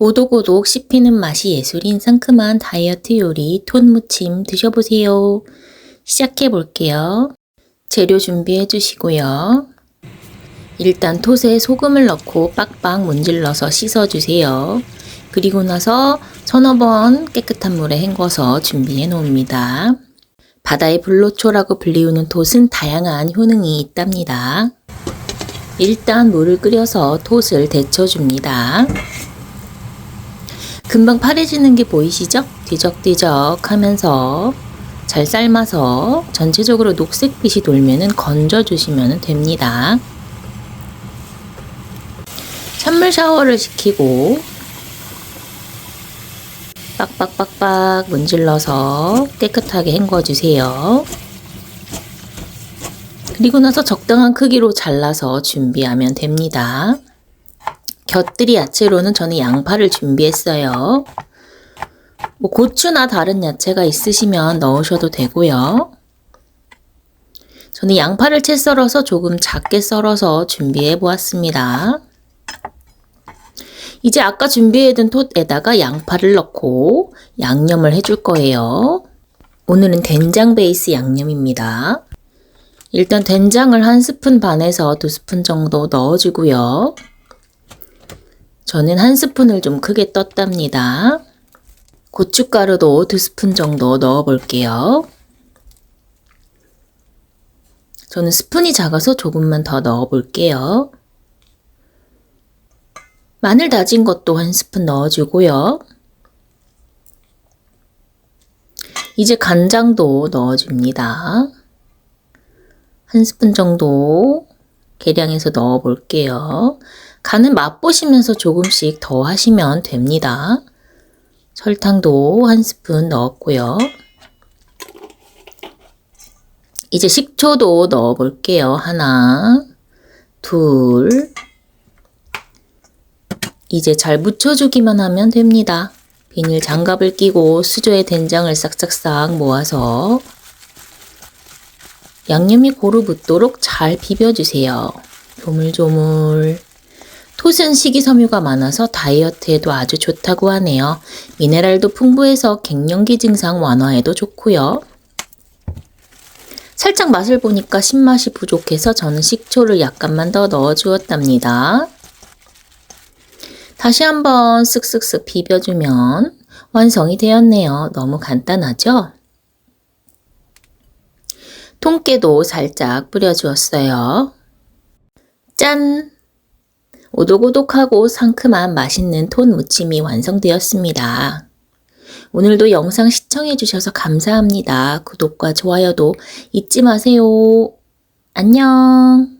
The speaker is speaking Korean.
오독오독 씹히는 맛이 예술인 상큼한 다이어트 요리 톤무침 드셔보세요. 시작해 볼게요. 재료 준비해 주시고요. 일단 톳에 소금을 넣고 빡빡 문질러서 씻어주세요. 그리고 나서 서너 번 깨끗한 물에 헹궈서 준비해 놓습니다. 바다의 불로초라고 불리우는 톳은 다양한 효능이 있답니다. 일단 물을 끓여서 톳을 데쳐줍니다. 금방 파래지는 게 보이시죠? 뒤적뒤적 하면서 잘 삶아서 전체적으로 녹색빛이 돌면은 건져 주시면 됩니다. 찬물 샤워를 시키고 빡빡빡빡 문질러서 깨끗하게 헹궈 주세요. 그리고 나서 적당한 크기로 잘라서 준비하면 됩니다. 곁들이 야채로는 저는 양파를 준비했어요. 뭐 고추나 다른 야채가 있으시면 넣으셔도 되고요. 저는 양파를 채 썰어서 조금 작게 썰어서 준비해 보았습니다. 이제 아까 준비해둔 톳에다가 양파를 넣고 양념을 해줄 거예요. 오늘은 된장 베이스 양념입니다. 일단 된장을 한 스푼 반에서 두 스푼 정도 넣어주고요. 저는 한 스푼을 좀 크게 떴답니다. 고춧가루도 두 스푼 정도 넣어 볼게요. 저는 스푼이 작아서 조금만 더 넣어 볼게요. 마늘 다진 것도 한 스푼 넣어주고요. 이제 간장도 넣어줍니다. 한 스푼 정도 계량해서 넣어 볼게요. 간은 맛보시면서 조금씩 더 하시면 됩니다. 설탕도 한 스푼 넣었고요. 이제 식초도 넣어 볼게요. 하나, 둘. 이제 잘 묻혀주기만 하면 됩니다. 비닐 장갑을 끼고 수저에 된장을 싹싹싹 모아서 양념이 고루 붙도록 잘 비벼주세요. 조물조물. 톳은 식이섬유가 많아서 다이어트에도 아주 좋다고 하네요. 미네랄도 풍부해서 갱년기 증상 완화에도 좋고요. 살짝 맛을 보니까 신맛이 부족해서 저는 식초를 약간만 더 넣어 주었답니다. 다시 한번 쓱쓱쓱 비벼주면 완성이 되었네요. 너무 간단하죠? 통깨도 살짝 뿌려주었어요. 짠! 오독오독하고 상큼한 맛있는 톤 무침이 완성되었습니다. 오늘도 영상 시청해주셔서 감사합니다. 구독과 좋아요도 잊지 마세요. 안녕!